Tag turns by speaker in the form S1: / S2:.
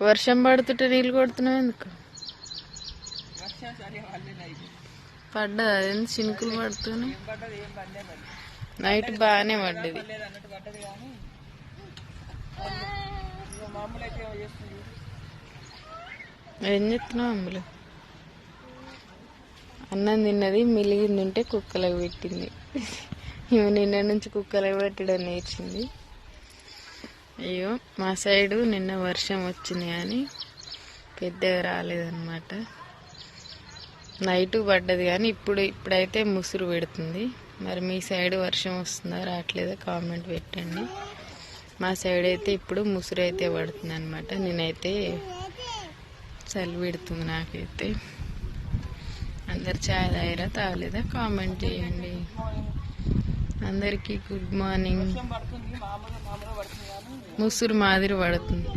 S1: వర్షం పడుతుంటే నీళ్ళు కొడుతున్నావు ఎందుకు?
S2: పడ్డా సరే
S1: అదేంటి చినుకులు పడుతున్నాయి? నైట్ బాగానే పడ్డది. ఏం చెప్తున్నావు అమ్ములు అన్నం తిన్నది మిలిగింది ఉంటే కుక్కలకు పెట్టింది. ఇవి నిన్న నుంచి కుక్కలకు పెట్టడం నేర్చింది. అయ్యో మా సైడు నిన్న వర్షం వచ్చింది కానీ పెద్దగా రాలేదన్నమాట. నైట్ పడ్డది కానీ ఇప్పుడు ఇప్పుడైతే ముసురు పెడుతుంది. మరి మీ సైడ్ వర్షం వస్తుందా రావట్లేదా కామెంట్ పెట్టండి. మా సైడ్ అయితే ఇప్పుడు ముసురు అయితే పడుతుంది అనమాట నేనైతే చలి పెడుతుంది నాకైతే. అందరు చాయ్ తాగిరా తాగలేదా? కామెంట్ చేయండి. అందరికీ గుడ్ మార్నింగ్
S2: వర్షం పడుతుంది మామూలుగా మామూలుగా పడుతుంది కానీ
S1: ముసురు మాదిరి పడుతుంది